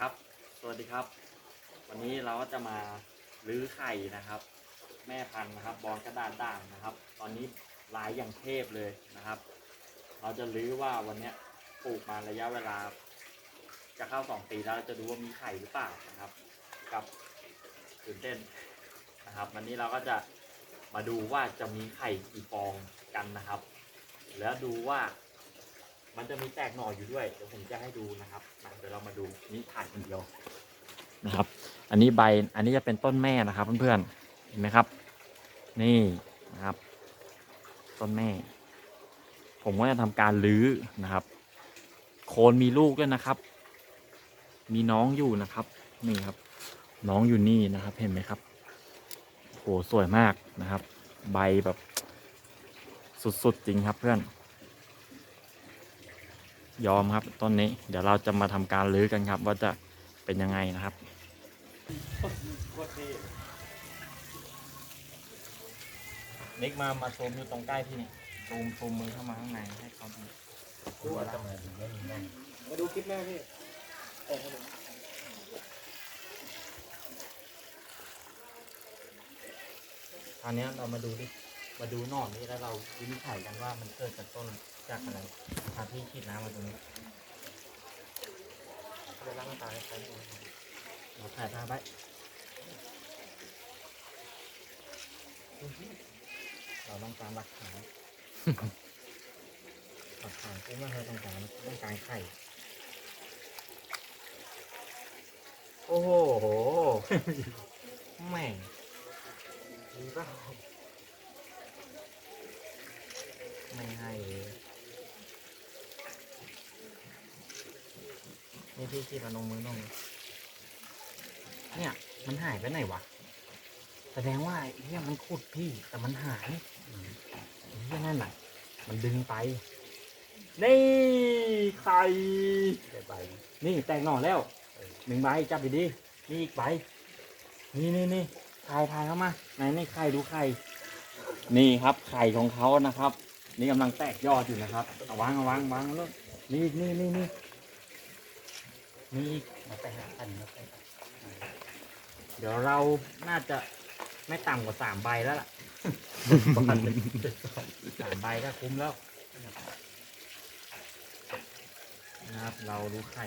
ครับ สวัสดีครับ วันนี้เราก็จะมาลื้อไข่นะครับ แม่พันธุ์นะครับ บอลกระดานด่างนะครับ ตอนนี้ลายอย่างเทพเลยนะครับ เราจะลื้อว่าวันเนี้ยปลูกมาระยะเวลา จะเข้าสองปีแล้วจะดูว่ามีไข่หรือเปล่านะครับ กับตื่นเต้นนะครับ วันนี้เราก็จะมาดูว่าจะมีไข่กี่ฟองกันนะครับ แล้วดูว่า มันจะมีแตกหน่ออยู่ด้วยเดี๋ยวผมจะให้ดูนะครับเดี๋ยวเรามาดูนี่ถ่ายคนเดียวนะครับ อันนี้ใบอันนี้จะเป็นต้นแม่นะครับเพื่อนๆเห็นไหมครับ นี่นะครับ ต้นแม่ ผมก็จะทำการรื้อนะครับ โคนมีลูกด้วยนะครับ มีน้องอยู่นะครับ นี่ครับ น้องอยู่นี่นะครับ เห็นไหมครับโหสวยมากนะครับ ใบแบบ สุดๆจริงครับเพื่อน ยอมครับต้นนี้ เดี๋ยวเราจะมาทำการรื้อกันครับ ว่าจะเป็นยังไงนะครับนิกมามาซูมอยู่ตรงใกล้พี่นี่ซูมซูมมือเข้ามาข้างในให้เขาดูดูว่าทำไมถึงไม่มีนั่นมาดูคลิปแม่พี่เออครับผมคราวนี้เรามาดูดิ มาดูหนอนนี้แล้วเราวินิจฉัยกันว่ามันเกิดจากต้น จากอะไรหาที่ฉีดน้ำมาตรงนี้เอาไปล้างน้ำตาให้ใครดูเราถ่ายภาพไว้เราต้องการหลักฐานหลักฐานคือว่าเราต้องการต้องการไข่ โอ้โห แม่งดีเปล่าไม่ให้เลย นี่พี่คิดว่าลงมือน้องเนี่ย มันหายไปไหนวะ แสดงว่าไอ้เฮียมันขุดพี่แต่มันหายไอ้เฮียนั่นน่ะ มันดึงไป นี่ไข่ได้ใบนี่แตกหน่อแล้วหนึ่งใบจับดีๆนี่อีกใบนี่นี่นี่ทายทายเข้ามาไหนนี่ไข่ดูไข่นี่ครับไข่ของเขานะครับ นี่กำลังแตกยอดอยู่นะครับเอาวางเอาวางวางแล้วนี่อีกนี่นี่นี่ นี่อีกมาไปหาพันมาไปหาเดี๋ยวเราน่าจะไม่ต่ำกว่าสามใบแล้วล่ะ สามใบก็คุ้มแล้ว นะครับ เราดูไข่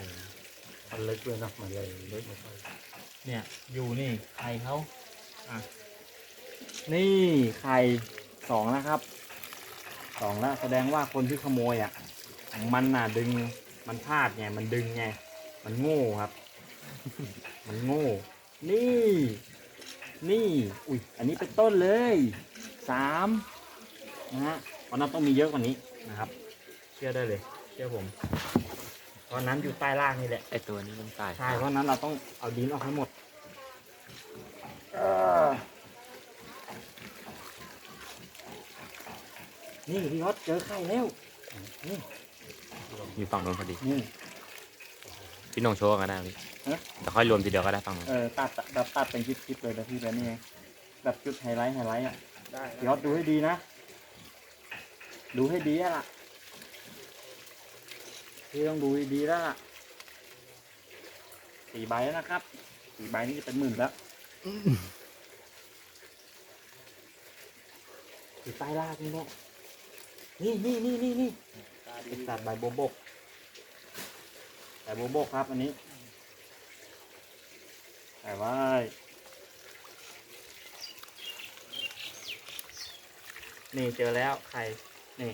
พันเล็กด้วยนะมันเลยเล็กไม่ค่อยเนี่ย อยู่นี่ไข่เขาอะ นี่ไข่สองนะครับสองแล้วแสดงว่าคนที่ขโมยอะ มันน่ะดึงมันพลาดไงมันดึงไง มันโง่ครับ มันโง่ นี่ นี่ อุ้ย อันนี้เป็นต้นเลยสามนะฮะวันนั้นต้องมีเยอะกว่านี้นะครับ เชื่อได้เลย เชื่อผมเพราะนั้นอยู่ใต้ล่างนี่แหละ ไอตัวนี้มันตาย ใช่ เพราะฉะนั้นเราต้องเอาดินออกให้หมดเออนี่พี่ฮอตเจอไข่แล้ว นี่อยู่ฝั่งนู้นพอดี นี่ พี่น้องโชว์ก็ได้พี่ฮะ แต่ค่อยรวมทีเดียวก็ได้ฝั่งนู้นเออตัดแบบตัดเป็นคลิปๆเลยนะพี่แบบนี้ไงแบบจุดไฮไลท์ไฮไลท์อะได้พี่ฮอตดูให้ดีนะ ดูให้ดีอะล่ะพี่ต้องดูให้ดีแล้วล่ะสี่ใบแล้วนะครับสี่ใบนี่จะเป็นหมื่นแล้วอยู่ใต้รากนี่แหละนี่นี่นี่นี่นี่ตาดีเป็นสัตว์ใบโบบก ใบโบบกครับอันนี้ใส่ไว้นี่เจอแล้วไข่ นี่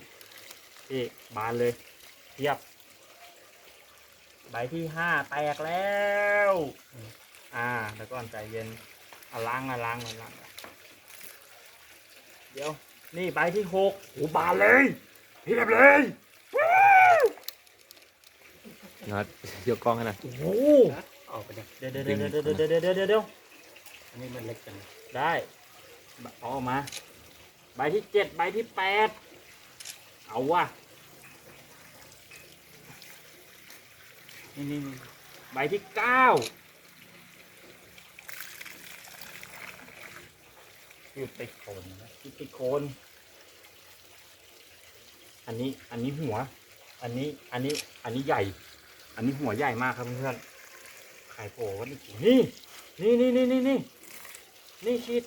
พี่บานเลยเทียบ ใบที่ห้าแตกแล้ว อ่าเดี๋ยวก่อนใจเย็นเอาล้างมาล้างมาล้างเดี๋ยว นี่ใบที่หกโอ้บานเลยเทียบเลย น็อตยกกล้องให้หน่อยโอ้โหออกไปเนี่ยเดี๋ยวเดี๋ยวเดี๋ยวเดี๋ยวเดี๋ยวเดี๋ยวเดี๋ยวเดี๋ยวเดี๋ยวอันนี้มันเล็กจังได้เอาออกมา ใบที่เจ็ดใบที่แปดเอาว่ะนี่นี่นี่ใบที่เก้าอยู่ติดโคนนะอยู่ติดโคนอันนี้อันนี้หัว อันนี้อันนี้อันนี้ใหญ่ อันนี้หัวใหญ่มากครับเพื่อนๆไข่โผล่วันนี้นี่นี่นี่นี่นี่นี่นี่ชิด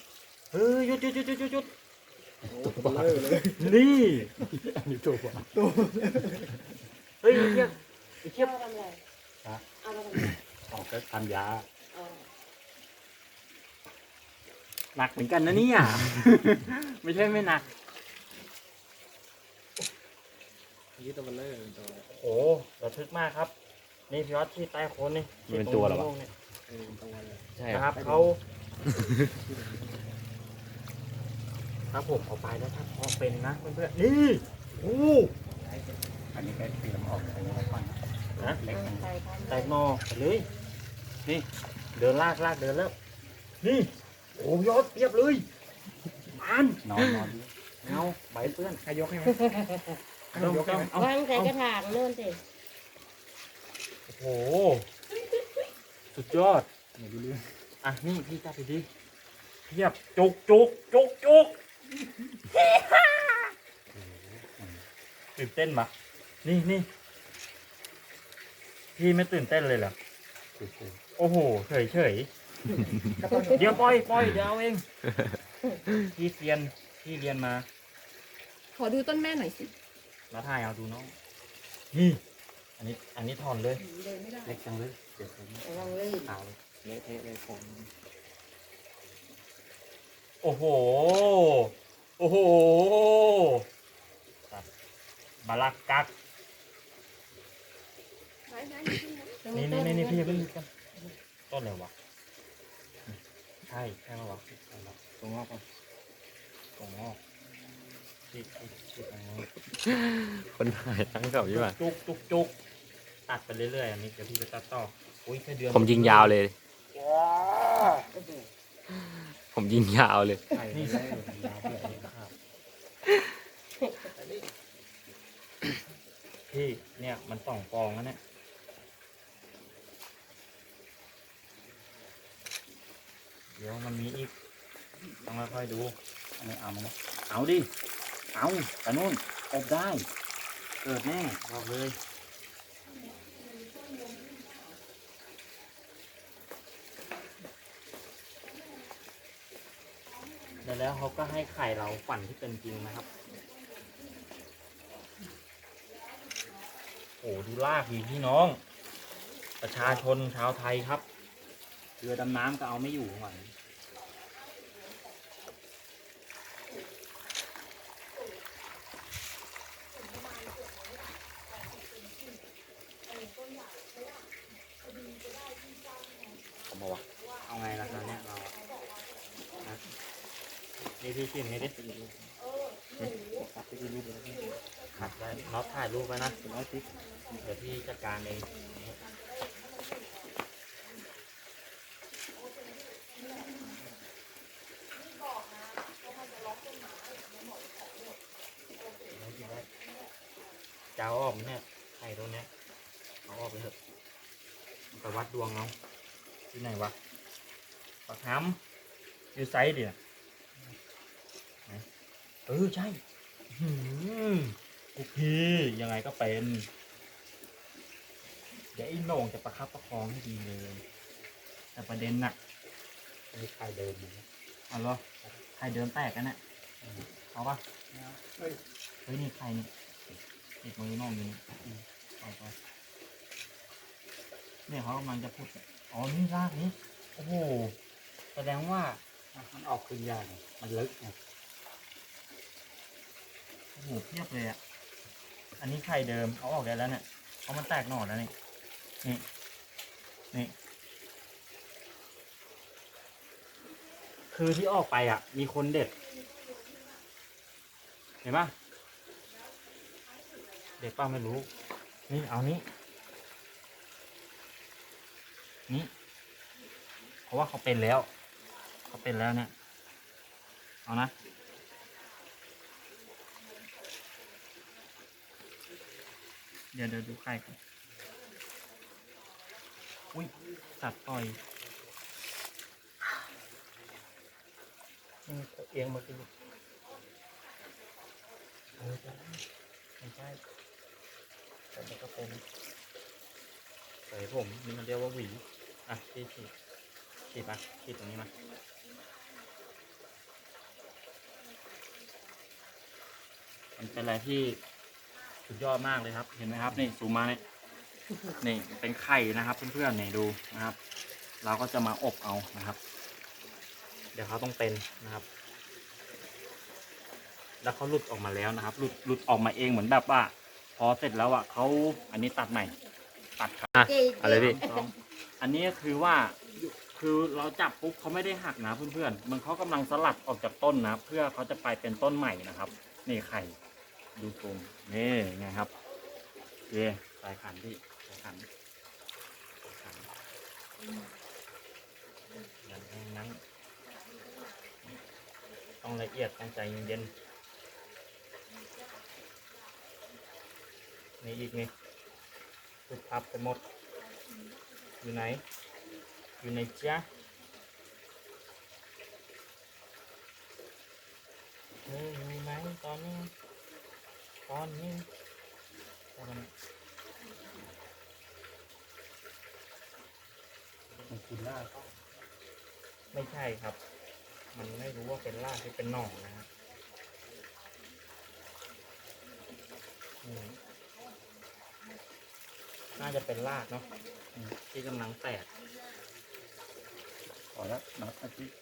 เฮ้ยหยุดหยุดหยุดหยุดหยุดตัวบ้เลยนี่อันนี้ตัวบ้าตัเฮ้ยเทียบเทียบทำอะไรฮะออะไรออกก็ทำยาหนักเหมือนกันนะเนี่ยไม่ใช่ไม่หนักยี่ตัวเบลเลอร์ตัโอ้โหระทึกมากครับ นี่พี่วัดที่ใต้โคนนี่มันเป็นตัวเหรอวะ ตงนี้เออตัวเลยใช่นะครับเขาครับผมเอาไปแล้วถ้าพอเป็นนะเพื่อนๆนี่โอ้อันนี้ก็เตรียมออกไปแล้วก่อนนะเล็กมันใส่พันแตกหนอไปเลย นี่เดินลากลากเดินแล้ว นี่โอ้ยอดเปียบเลยมันนอนนอนดิเอาใบเพื่อนใครยกให้ไหมต้องต้อง เอาวางใส่กระถางโน่นสิ โอ้โห สุดยอดไม่รู้เรื่องอะนี่พี่จับไปดิเทียบจุกจุกจุกจุกตื่นเต้นปะนี่นี่พี่ไม่ตื่นเต้นเลยเหรอคือคือโอ้โหเฉยเฉยเดี๋ยวปล่อยปล่อยเดี๋ยวเอาเองพี่เรียนพี่เรียนมา ขอดูต้นแม่หน่อยสิแล้วถ่ายเอาดูน้องนี่ อันนี้อันนี้ถอนเลยเดินไม่ได้เล็กจังเลยเดี๋ยวผมระวังลื่นเอาเลยเละเทะเลยผมโอ้โห โอ้โหตัดบาลักกักนี่นี่นี่นี่พี่อย่าเพิ่งหยุดกันต้นอะไรวะใช่ใช่ไหมวะตรงงอกก่อนตรงงอกจิกจิกจิกตรงงอกคนถ่ายทั้งกับยี่ห้อจุกจุกจุก ตัดไปเรื่อยๆอันนี้เดี๋ยวพี่จะตัดต่ออุ้ยแค่เดือนผมยิงยาวเลยว้าผมยิงยาวเลย ไข่นี่ได้ยาวเพื่อเองครับพี่เนี่ยมันสองฟองแล้วเนี่ยเดี๋ยวมันมีอีกต้องค่อยๆดูอันนี้เอามานะเอาดิ เอาแต่นู่นอบได้ เกิดแน่บอกเลย แล้วแล้วเขาก็ให้ไข่เราฝันที่เป็นจริงนะครับ โอ้ดูลากดีพี่น้อง ประชาชนชาวไทยครับเรือดำน้ำก็เอาไม่อยู่หวนเอามาวะ เอาไงล่ะตอนเนี้ยเรานะนี่ พี่ชิมนี่ดิตัดไปดูรูปเลยพี่ขัดได้น็อตถ่ายรูปไว้นะเป็นร้อยติ๊กเดี๋ยวพี่จัดการเองจะเอาออกไหมเนี่ยไข่ตัวเนี้ยเอาออกไปเถอะไปวัดดวงเอาที่ไหนวะปักน้ำอยู่ไซส์เดียวไหนเออใช่อื้อหือโอเคยังไงก็เป็นเดี๋ยวไอ้โหน่งจะประคับประคองให้ดีเลย แต่ประเด็นน่ะอันนี้คลายเดิมอยู่นะเอาเหรอใครเดินแตกกันน่ะเอาปะเฮ้ยนี่ใครนี่ติดมือโหน่งอยู่นี่เอาไปเนี่ยเขากำลังจะพูดอ๋อนี่รากนี้ โอ้โห แสดงว่ามันออกขึ้นยากไงมันลึกไง โอ้โหเพียบเลยอะ อันนี้ไข่เดิมเอาออกได้แล้วเนี่ยเพราะมันแตกหน่อแล้วนี่ นี่ นี่ คือที่ออกไปอะ มีคนเด็ด เห็นปะเด็ดป้าไม่รู้ นี่เอานี้ นี่ เพราะว่าเขาเป็นแล้ว เขาเป็นแล้วเนี่ย เอานะ เดี๋ยวเดี๋ยวดูไข่ก่อนอุ้ยสัตว์ต่อยอืมเอียงมากินเออจะไม่ใช่แต่มันก็เป็นเสยผมนี่มันเรียกว่าหวีอะพี่ฉีดฉีดมาฉีดตรงนี้มามันเป็นอะไรที่ สุดยอดมากเลยครับ เห็นไหมครับ นี่ซูมมาเนี่ยนี่เป็นไข่นะครับเพื่อนๆนี่ดูนะครับ เราก็จะมาอบเอานะครับ เดี๋ยวเขาต้องเป็นนะครับ แล้วเขาหลุดออกมาแล้วนะครับ หลุดหลุดออกมาเองเหมือนแบบว่า พอเสร็จแล้วอะเขาอันนี้ตัดใหม่ ตัดครับเจ๊อะไรพี่อันนี้คือว่าคือเราจับปุ๊บเขาไม่ได้หักนะเพื่อนๆมันเขากำลังสลัดออกจากต้นนะ เพื่อเขาจะไปเป็นต้นใหม่นะครับ นี่ไข่ ดูตรงนี่ไงครับเย่สายขันพี่สายขันสายขันอย่างนั้น ต้องละเอียดต้องใจเย็นๆนี่อีกนี่ทุบพับไปหมด อยู่ไหน อยู่ไหนจ๊ะเฮ้ยอยู่ไหนตอนนี้ ตอนนี้อนนี้มันกินหน้าก็ไม่ใช่ครับ มันไม่รู้ว่าเป็นรากหรือเป็นหน่อนะครับน่าจะเป็นรากเนาะที่กำลังแตกพอแล้วนับอาทิตย์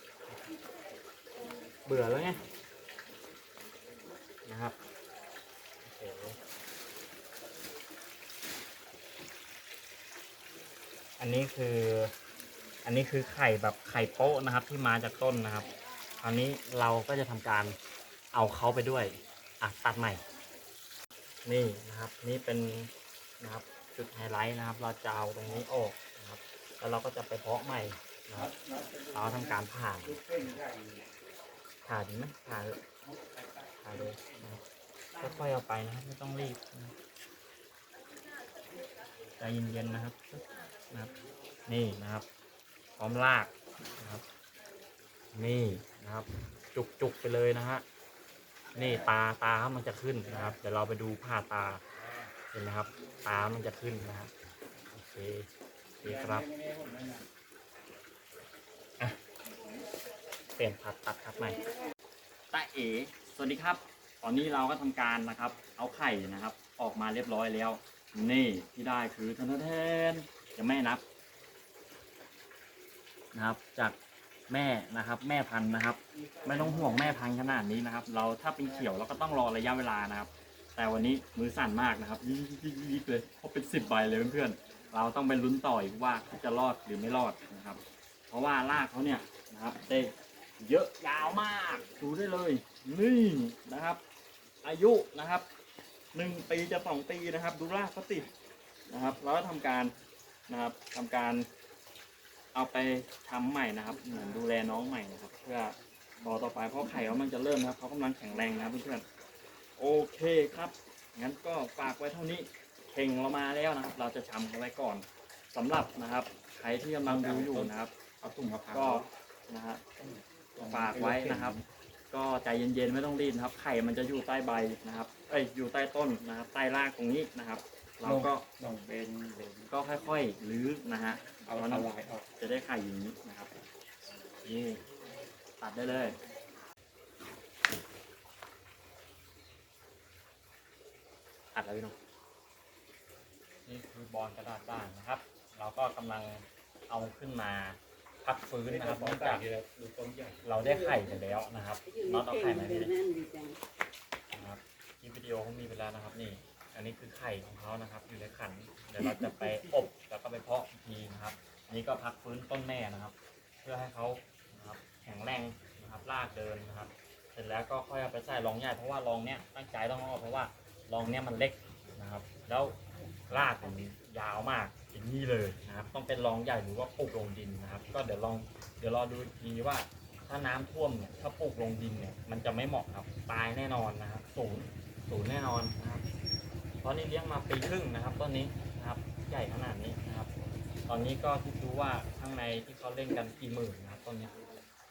เบื่อแล้วไงนะครับโอเค อันนี้คือ อันนี้คือไข่แบบไข่โป๊ะนะครับ ที่มาจากต้นนะครับคราวนี้เราก็จะทำการเอาเขาไปด้วยอะตัดใหม่ นี่นะครับ นี่เป็นนะครับจุดไฮไลท์นะครับ เราจะเอาตรงนี้ออกนะครับ แล้วเราก็จะไปเพาะใหม่นะครับ เราทำการผ่าผ่าดีไหมผ่าเลยผ่าเลยนะครับค่อยๆเอาไปนะครับ ไม่ต้องรีบนะใจเย็นๆนะครับ นะครับ นี่นะครับ พร้อมลากนะครับ นี่นะครับ จุกๆไปเลยนะฮะนี่ตาตามันจะขึ้นนะครับ เดี๋ยวเราไปดูผ่าตาเห็นไหมครับ ตามันจะขึ้นนะครับโอเคโอเคครับเปลี่ยนผัดตัดครับใหม่ตาเอ๋สวัสดีครับ ตอนนี้เราก็ทำการนะครับ เอาไข่นะครับ ออกมาเรียบร้อยแล้ว นี่ที่ได้คือทนทน ยังไม่นับนะครับ จากแม่นะครับ แม่พันธุ์นะครับ ไม่ต้องห่วงแม่พันธุ์ขนาดนี้นะครับ เราถ้าเป็นเขียวเราก็ต้องรอระยะเวลานะครับ แต่วันนี้มือสั่นมากนะครับยิบยิบยิบเลยเพราะเป็นสิบใบเลยเพื่อนๆเราต้องไปลุ้นต่ออีกว่าเขาจะรอดหรือไม่รอดนะครับ เพราะว่ารากเขาเนี่ยนะครับได้เยอะยาวมากดูได้เลยนี่นะครับ อายุนะครับหนึ่งปีจะสองปีนะครับ ดูรากเขาติดนะครับ เราก็ทำการ นะครับทำการเอาไปทำใหม่นะครับเหมือนดูแลน้องใหม่นะครับ เพื่อต่อต่อไปเพราะไข่เขามันจะเริ่มนะครับเขากำลังแข็งแรงนะครับเพื่อนๆโอเคครับงั้นก็ฝากไว้เท่านี้เข่งเรามาแล้วนะครับ เราจะทำเขาไว้ก่อนสำหรับนะครับใครที่กำลังดูอยู่นะครับเอาตุ่มมะพร้าวก็นะฮะฝากไว้นะครับ ก็ใจเย็นๆไม่ต้องรีบนะครับ ไข่มันจะอยู่ใต้ใบนะครับเอ้ยอยู่ใต้ต้นนะครับ ใต้รากตรงนี้นะครับ เราก็ลงเบนเบนก็ค่อยๆรื้อนะฮะเอาเอาละน้ำลายออกจะได้ไข่อย่างนี้นะครับนี่ตัดได้เลยอัดแล้วพี่น้องนี่คือบอลกระดาษด่างนะครับ เราก็กำลังเอาขึ้นมาพักฟื้นนะครับเนื่องจากดูต้นใหญ่เราได้ไข่ไปแล้วนะครับน็อตเอาไข่มาพี่นะครับคลิปวิดีโอเขามีไปแล้วนะครับนี่ อันนี้คือไข่ของเขานะครับ อยู่ในขัน เดี๋ยวเราจะไปอบแล้วก็ไปเพาะอีกทีนะครับ นี้ก็พักฟื้นต้นแม่นะครับ เพื่อให้เขานะครับแข็งแรงนะครับลากเดินนะครับ เสร็จแล้วก็ค่อยเอาไปใส่รองใหญ่เพราะว่ารองเนี้ยตั้งใจต้องเอาเพราะว่ารองเนี้ยมันเล็กนะครับ แล้วรากมันยาวมากอย่างนี้เลยนะครับ ต้องเป็นรองใหญ่หรือว่าปลูกลงดินนะครับ ก็เดี๋ยวลองเดี๋ยวรอดูอีกทีว่าถ้าน้ำท่วมเนี่ยถ้าปลูกลงดินเนี่ยมันจะไม่เหมาะครับตายแน่นอนนะครับศูนย์ศูนย์แน่นอนนะครับ ตอนนี้เลี้ยงมาปีครึ่งนะครับต้นนี้นะครับใหญ่ขนาดนี้นะครับ ตอนนี้ก็คิดดูว่าข้างในที่เขาเล่นกันกี่หมื่นนะครับต้นนี้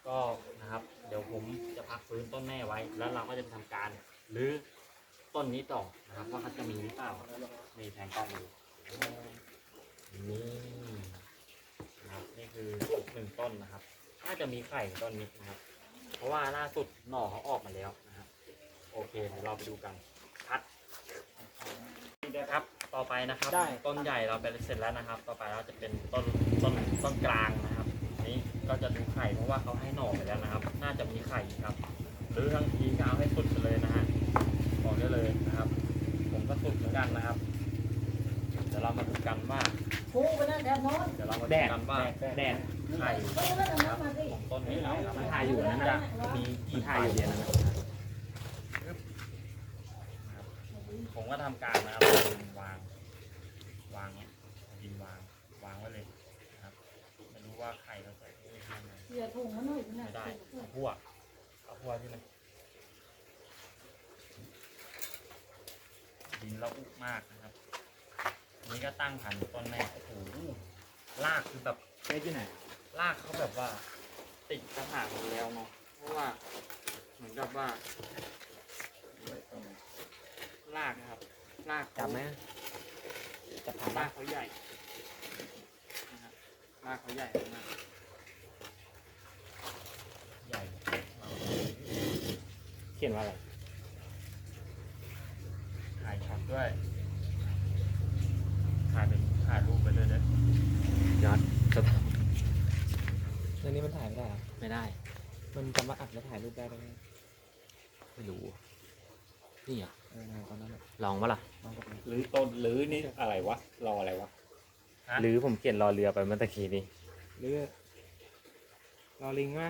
ก็นะครับ เดี๋ยวผมจะพักฟื้นต้นแม่ไว้ แล้วเราก็จะทำการรื้อต้นนี้ต่อนะครับว่าเขาจะมีหรือเปล่านี่แทงกล้องดูนี่นะครับนี่คือหนึ่งต้นนะครับน่าจะมีไข่ต้นนี้นะครับ เพราะว่าล่าสุดหน่อเขาออกมาแล้วนะครับ โอเคเดี๋ยวเราไปดูกัน พัดครับ ต่อไปนะครับต้นใหญ่เราไปเสร็จแล้วนะครับ ต่อไปเราจะเป็นต้นต้นต้นกลางนะครับอันนี้ก็จะดูไข่เพราะว่าเขาให้หน่อไปแล้วนะครับ น่าจะมีไข่ครับ หรือทั้งทีก็เอาให้สุดไปเลยนะฮะบอกได้เลยนะครับ ผมก็สุดเหมือนกันนะครับ เดี๋ยวเรามาดูกันว่าผูไปนั่นแดดนอนเดี๋ยวเรามาแดดูดกันว่าแดดไข่ไปนั่นนะคน้รับมาสิของต้นนี้นะครับมันถ่ายอยู่นั่นจะมีกี่ถ่ายอยู่เดียวนั่นนะ นะครับ ผมก็ทำการนะครับดินวาง วางเนี้ยเอาดินวาง วางไว้เลยนะครับไม่รู้ว่าไข่เราใส่ได้ยังไงเสียถุงมันหน่อยนะ ไม่ได้เอาพั่วเอาพั่วที่ไหนดินละอุมากนะครับอันนี้ก็ตั้งพันธุ์ต้นแม่โอ้โหรากคือแบบเจ๊ที่ไหนรากเขาแบบว่า ติดกระถางหมดแล้วเนาะเพราะว่าเหมือนกับว่า รากนะครับรากเขาจับไหมจับผ่านรากเขาใหญ่นะครับรากเขาใหญ่มากใหญ่เขียนว่าอะไรถ่ายช็อตด้วยถ่ายเป็นถ่ายรูปไปเลยเด้อยัดสถานเรื่องนี้มันถ่ายไม่ได้เหรอไม่ได้ มันจะมาอัดแล้วถ่ายรูปได้ไหมไม่รู้ นี่อะเออตอนนั้น ลองปะล่ะน้องกับหรือต้นหรือนี่อะไรวะรออะไรวะฮะหรือผมเขียนรอเรือไปเมื่อตะกี้นี้หรือรอลิงมา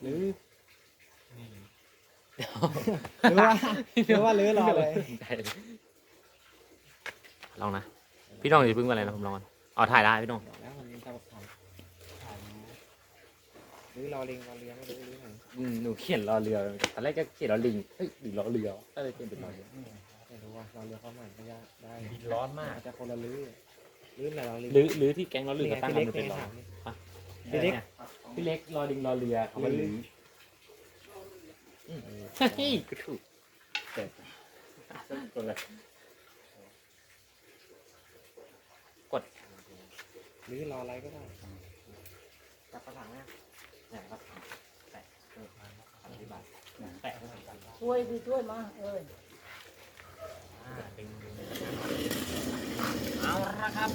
หรือหรือว่าหรือว่าหรือรออะไรลองนะพี่น้องอย่าเพิ่งไปอะไรนะผมลองก่อนอ๋อถ่ายได้พี่น้องบอกแล้วมันจะแบบถ่ายถ่ายหรือรอลิงรอเรือไม่รู้หรือไหน อืมหนูเขียนรอเรือตอนแรกก็เขียนรอลิงเฮ้ยหรือรอเรือก็เลยเขียนเป็นรอเรือไม่รู้ว่ารอเรือเขาใหม่ก็ยากได้ดินร้อนมากอาจจะคนละลือลือไหนรอลิงหรือหรือที่แก๊งรอเรือนี่ไงเขาตั้งพี่มัเล็กนเป็นรอไงถามนี่พี่เล็กพี่เล็กรอลิงรอเรือเขามันหรืออืมเฮ้ยก็ถูกต้นอะไรหรือรออะไรก็ได้จับกระถางเนี่ยเนี่ยกระถางแตะเอออธิ บายแตะให้มันกันช่วยสิช่วยมาเอออ่าดึงดึงเอาละครับ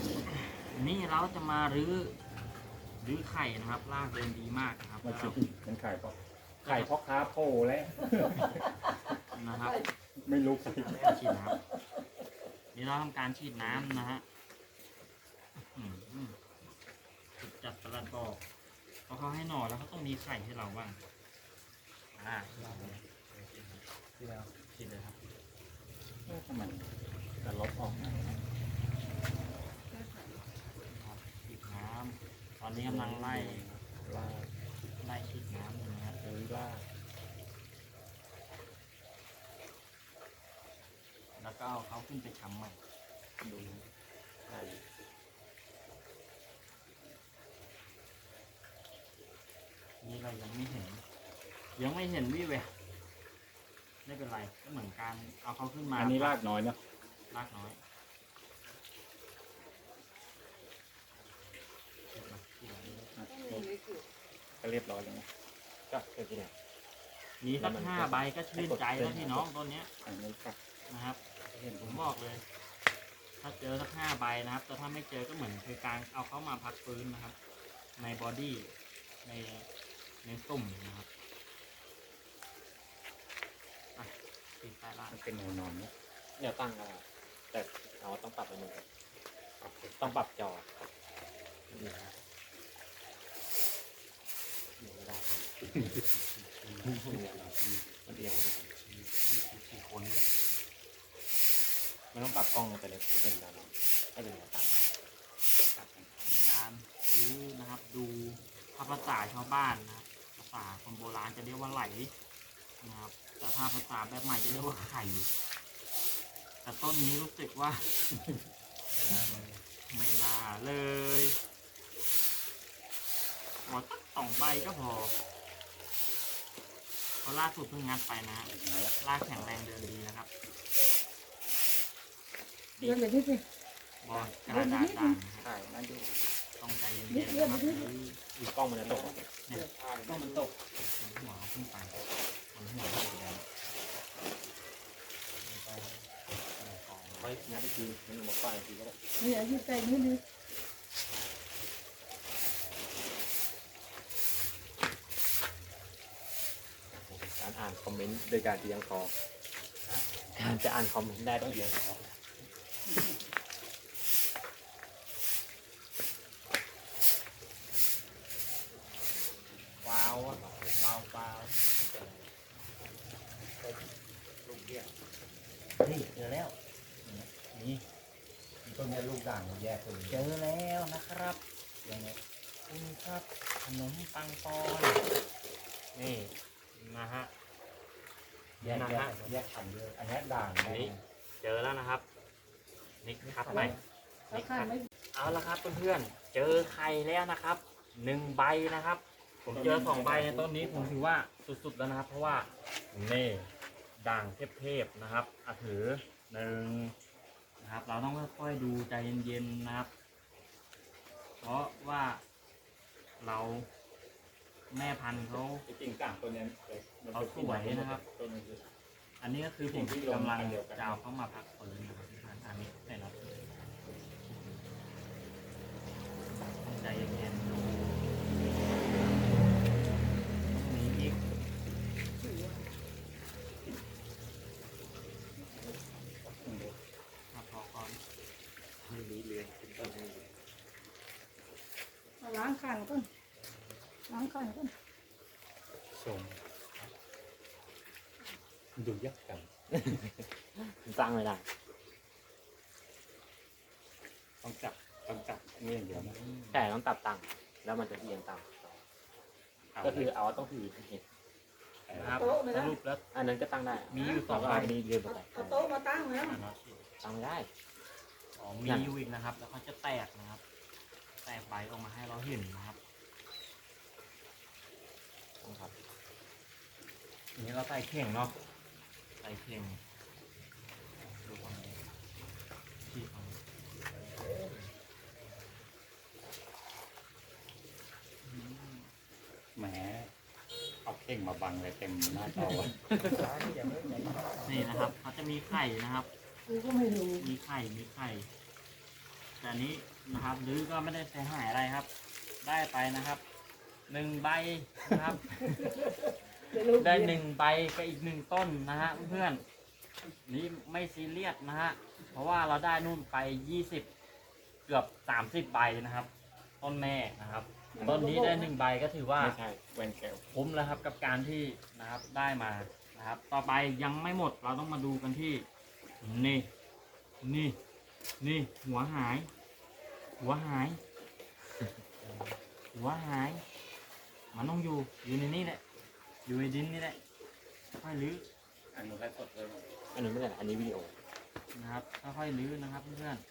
นี่เราจะมารื้อรื้อไข่นะครับรากเดินดีมากนะครับมาแล้วชิเรามมันขายเพราะขายเพราะค้าโพแล้ว นะครับไม่รู้ใครไม่เอาฉีดน้ำนี่เราทำการฉีดน้ำนะฮะอืมอืมสุดจัดประหลัดบอกเพราะเขาให้หน่อแล้วเขาต้องมีไข่ให้เราบ้าง อ่าที่แล้วฉีดเลยครับทำไมจะลบออกมาครับฉีดน้ำตอนนี้กำลังไล่ลาไล่ฉีดน้ำอยู่นะฮะหรือลาแล้วก็เอาเขาขึ้นไปทำใหม่ดูไข่นี่เรายังไม่เห็น ยังไม่เห็นวิแววไม่เป็นไรก็เหมือนการเอาเขาขึ้นมาอันนี้รากน้อยเนาะรากน้อยฉีดมาฉีดมาก็เรียบร้อยแล้วนะก็เกิดที่ไหนมีสักห้าใบก็ชื่นใจแล้วพี่น้องต้นเนี้ยอันนี้ก็นะครับ เห็นผมบอกเลย ถ้าเจอสักห้าใบนะครับ แต่ถ้าไม่เจอก็เหมือนคือการเอาเข้ามาพักฟื้นนะครับ ในบอดี้ในในตุ่มนะครับอะ ติดใต้ล่างมันเป็นแนวนอนเนาะเดี๋ยวตั้งก็ได้แต่เราต้องปรับไปหนึ่งต้องปรับจอนี่นะอยู่ไม่ได้ครับมันเอียงนะสี่คนมันต้องปรับกล้องไปเลยจะเป็นแบบนั้นให้เป็นแบบตั้งกับการซื้อนะครับ ดูถ้าภาษาชาวบ้านนะครับภาษาคนโบราณจะเรียกว่าไหลนะครับ แต่ถ้าภาษาแบบใหม่จะเรียกว่าไข่ แต่ต้นนี้รู้สึกว่า ไม่น่าเลยขอสักสองใบก็พอเพราะล่าสุดเพิ่งงัดไปนะฮะลากแข็งแรงเดินดีนะครับเดินไปที่สิดบอลกระดาษด่างนะฮะใช่นั่นดูต้องใจเย็นๆนะครับหรือดูกล้องมันจะตกเนี่ยกล้องมันตกหัวเขาขึ้นไป บนหัวเขาสีแดงเฮ้ยนัดอีกทีมันหมดไปอีกทีก็ได้นี่อายุใจนี่ดิการอ่านคอมเมนต์โดยการเอียงคอการจะอ่านคอมเมนต์ได้ต้องเอียงคอว้าวว้าวว้าว นี่เจอแล้วนี่ต้นนี้ลูกด่างแยกเลยเจอแล้วนะครับยังไงคุณครับขนมปังปอนนี่นะฮะแยกนะแยฮะกแยกขันด้วยอันนี้ด่างอันนี้ เจอแล้วนะครับนิกคัดใหม่ราคาไม่เอาละครับเพื่อนๆเจอไข่แล้วนะครับหนึ่งใบนะครับ ผมเจอสองใบในต้นนี้ผมถือว่าสุดๆแล้วนะครับ เพราะว่านี่ ด่างเทพๆนะครับอะถือหนึ่งนะครับ เราต้องค่อยๆดูใจเย็นๆนะครับ เพราะว่าเราแม่พันธุ์เขาจริงๆด่างตัวนี้เขาสวยนะครับต้นนี้อันนี้ก็คือผมกำลังจะเอาเข้ามาพักฟื้นนะครับอันนี้แต่ละต้องใจเย็น ล้างขันก่อนล้างขันก่อนชมดูยักษ์กันสร้างไม่ได้ต้องจับต้องจับนี่อย่างเดียวนะใช่ต้องตับตังค์แล้วมันจะเอียงตามก็คือเอาต้องถือเห็นนะครับสรุปแล้วอันนั้นก็ตั้งได้ มีอยู่สองแล้วใบก็อันนี้เรียนไปเอาโต๊ะมาตั้งแล้วอะเนาะตั้งไม่ได้อ๋อมีอยู่อีกนะครับ แล้วเขาจะแตกนะครับ แตกใบออกมาให้เราเห็นนะครับต้องครับอันนี้เราใส่เข่งเนาะใส่เข่งดูฝั่งนี้ที่ฝั่งนี้อืมแหมเอาเข่งมาบังเลยเต็มหน้าจอนี่นะครับเขาจะมีไข่นะครับ กูก็ไม่รู้ มีไข่ มีไข่ แต่อันนี้ นะครับหรือก็ไม่ได้เสียหายอะไรครับ ได้ไปนะครับหนึ่งใบนะครับ ได้หนึ่งใบกับอีกหนึ่งต้นนะฮะเพื่อนๆนี่ไม่ซีเรียสนะฮะเพราะว่าเราได้นู่นไปยี่สิบเกือบสามสิบใบนะครับ ต้นแม่นะครับต้นนี้ได้หนึ่งใบก็ถือว่าไม่ใช่แวนแก้วคุ้มแล้วครับกับการที่นะครับได้มานะครับ ต่อไปยังไม่หมดเราต้องมาดูกันที่นี่นี่นี่หัวหาย หัวหาย หัวหาย มันต้องอยู่ อยู่ในนี่แหละ อยู่ในดินนี่แหละค่อยลื้ออันนู้นให้สดเลยอันนี้ไม่ได้อันนี้วิดีโอ นะครับ ค่อยๆลื้อนะครับเพื่อนๆ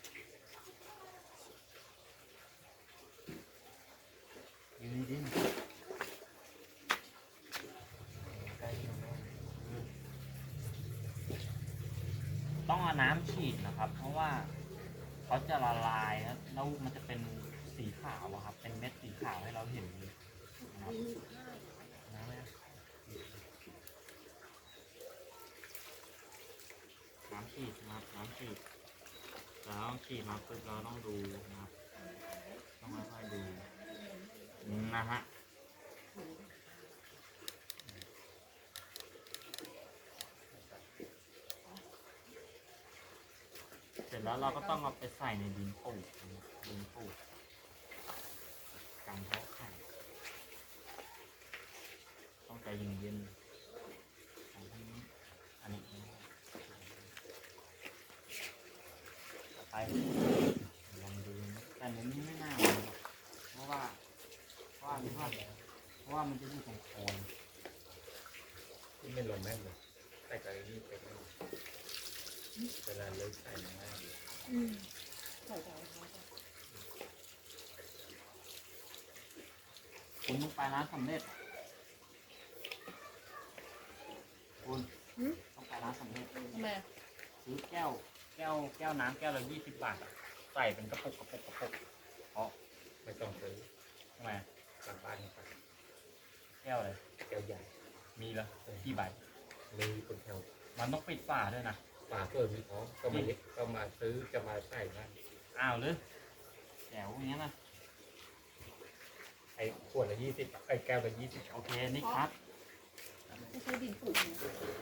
อยู่ในดินใกล้ถึงแล้วต้องเอาน้ำฉีดนะครับ เพราะว่า เขาจะละลายครับแล้วมันจะเป็นสีขาวอะครับ เป็นเม็ดสีขาวให้เราเห็นเลยนะครับน้ำไหมน้ำฉีดนะครับน้ำฉีดแล้วฉีดมาปุ๊บเราต้องดูนะครับ ต้องค่อยๆดูนะฮะ เสร็จ แล้วเราก็ต้องเอาไปใส่ในดินปลูกนะครับดินปลูกการเพาะไข่ต้องใจเย็นๆอันนี้อันนี้ไปลองดูนะแต่ในนี้ไม่น่าเพราะว่าเพราะว่าเพราะว่าเพราะว่ามันจะอยู่ตรงโคนที่ไม่ลงแม่นเลยใส่ใจนี่เป็น เวลาเลิกใส่ง่ายดีอืมใส่ใจเขาคุณต้องไปร้านสำเร็จคุณต้องไปร้านสำเร็จทำไมซื้อแก้ว แก้ว แก้วน้ำแก้วละยี่สิบบาทอะใส่เป็นกระปุกกระปุกกระปุกเพราะไม่ต้องซื้อทำไมกลับบ้านไปแก้วเลยแก้วใหญ่ มีแล้วกี่ใบมีคนแถวมันต้องปิดฝาด้วยนะ ป่าเพิ่มมีท้องก็มาเล็กก็มาซื้อจะมาใส่นั่นอ้าวหรือแจ๋วอย่างนี้ยนะไอ้ขวดละยี่สิบไอ้แก้วละยี่สิบ โอเคนี่ครับ ไม่ใช่ดินปุ๋ยนะ